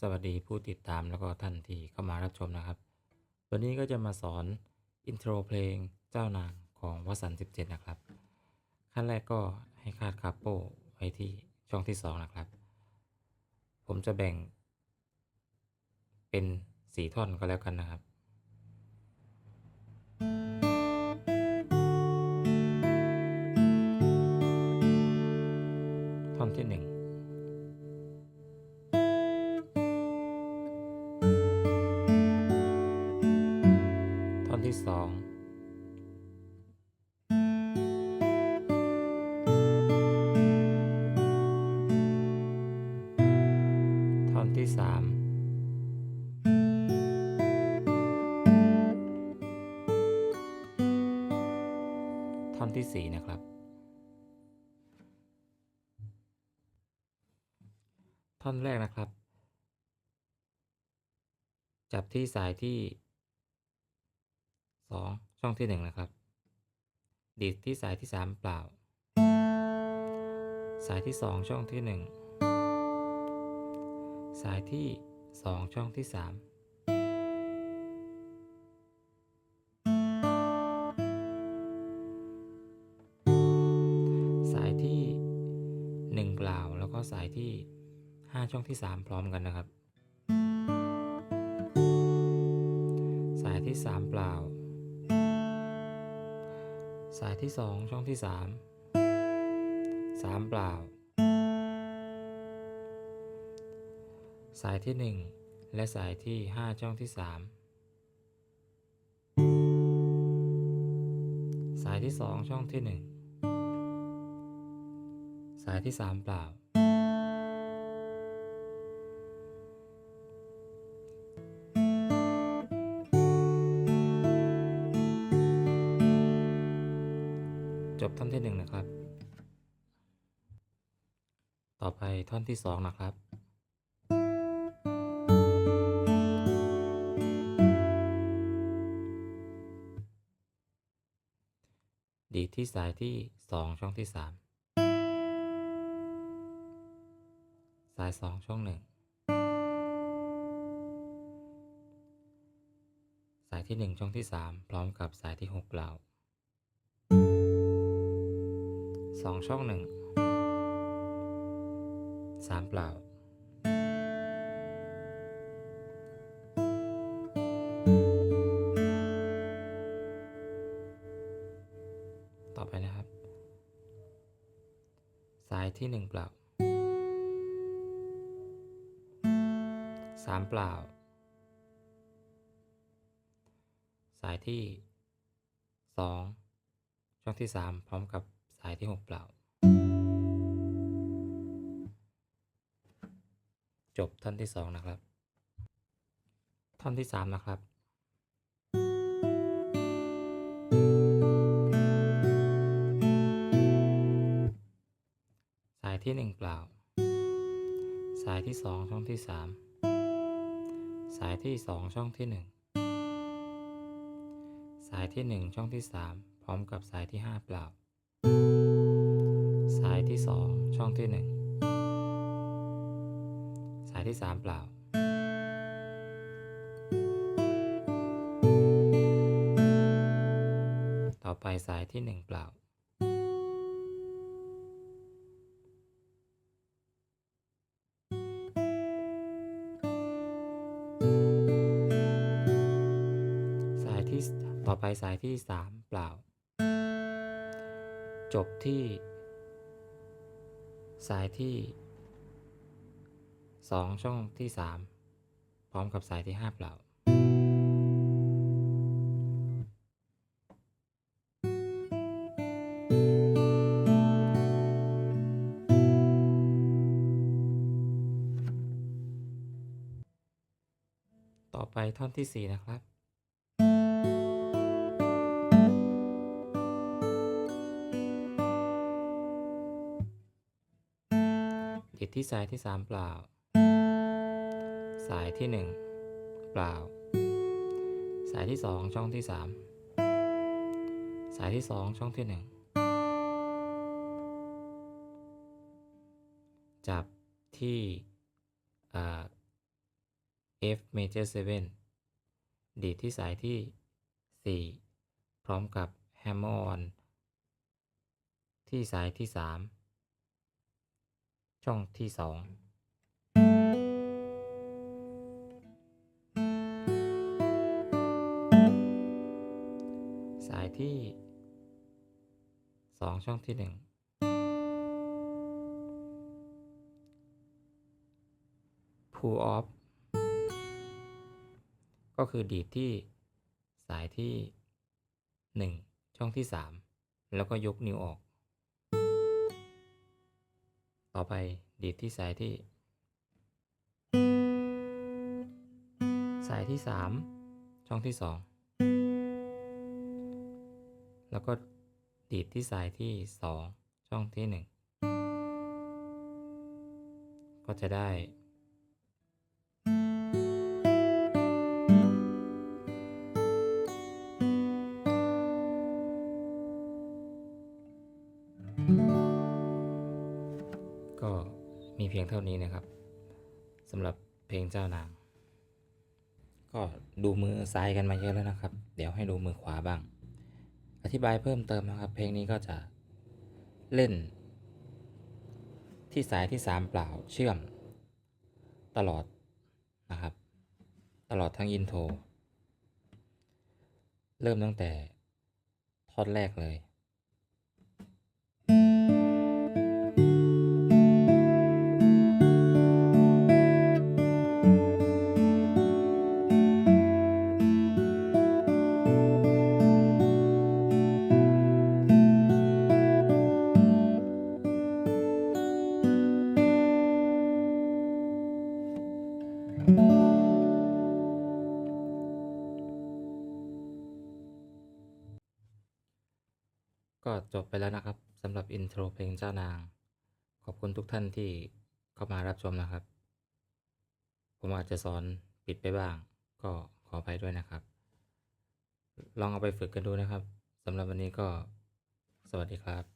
สวัสดีผู้ติดตามแล้วก็ท่านที่เข้ามารับชมนะครับ วันนี้ก็จะมาสอนอินโทรเพลงเจ้านางของวสันต์17 นะครับ ขั้นแรกก็ให้คาดคาโป้ไว้ที่ช่องที่ 2 นะครับ ผมจะแบ่งเป็นสีท่อนก็แล้วกันนะครับ สามท่อนที่สี่นะครับ ท่อนแรกนะครับ จับที่สายที่สองช่องที่หนึ่งนะครับ ดีดที่สายที่สามเปล่า สายที่สองช่องที่หนึ่ง สายที่สองช่องที่สามสายที่หนึ่งเปล่าแล้วก็สายที่ห้าช่องที่สามพร้อมกันนะครับ สายที่สามเปล่า สายที่สองช่องที่สามสามเปล่า สายที่หนึ่งและสายที่ห้าช่องที่สามสายที่สองช่องที่หนึ่งสายที่สามเปล่า จบท่อนที่หนึ่งนะครับ ต่อไปท่อนที่สองนะครับ ดีดที่สายที่สองช่องที่สามสายสองช่องหนึ่งสายที่หนึ่งช่องที่สามพร้อมกับสายที่หกเปล่าสองช่องหนึ่งสามเปล่า ที่หนึ่งเปล่าสามเปล่า สายที่สองช่องที่สามพร้อมกับสายที่หกเปล่า จบท่อนที่สองนะครับ ท่อนที่สามนะครับ ที่หนึ่งเปล่า สายที่สองช่องที่สามสายที่สองช่องที่หนึ่งสายที่หนึ่งช่องที่สามพร้อมกับสายที่ห้าเปล่า สายที่สองช่องที่หนึ่งสายที่สามเปล่าต่อไปสายที่หนึ่งเปล่า ต่อไปสายที่สามเปล่า จบที่ สายที่สองช่องที่สามพร้อมกับสายที่ห้าเปล่า ต่อไปท่อนที่สี่นะครับ ดิดที่สายที่สามเปล่า สายที่หนึ่งเปล่า สายที่สองช่องที่สามสายที่สองช่องที่หนึ่งจับที่อ่า F major 7 ดีดที่สายที่ 4 พร้อมกับ hammer on ที่สายที่ 3 ช่องที่2สายที่2ช่องที่1 pull off ก็คือดีดที่สายที่ 1 ช่องที่ 3 แล้วก็ยกนิ้วออก ต่อไปดีดที่สายที่ สายที่ 3 ช่องที่ 2 แล้วก็ดีดที่สายที่ 2 ช่องที่ 1 ก็จะได้ มีเพียงเท่านี้นะครับสำหรับเพลงเจ้านาง ก็ดูมือซ้ายกันมาเยอะแล้วนะครับ เดี๋ยวให้ดูมือขวาบ้าง อธิบายเพิ่มเติมนะครับ เพลงนี้ก็จะเล่น ที่สายที่ 3 เปล่าเชื่อม ตลอดนะครับ ตลอดทั้งอินโทร เริ่มตั้งแต่ท่อนแรกเลย ก็จบไปแล้วนะครับสำหรับอินโทรเพลงเจ้านาง ขอบคุณทุกท่านที่เข้ามารับชมนะครับ ผมอาจจะสอนปิดไปบ้าง ก็ขออภัยด้วยนะครับ ลองเอาไปฝึกกันดูนะครับสำหรับวันนี้ก็สวัสดีครับ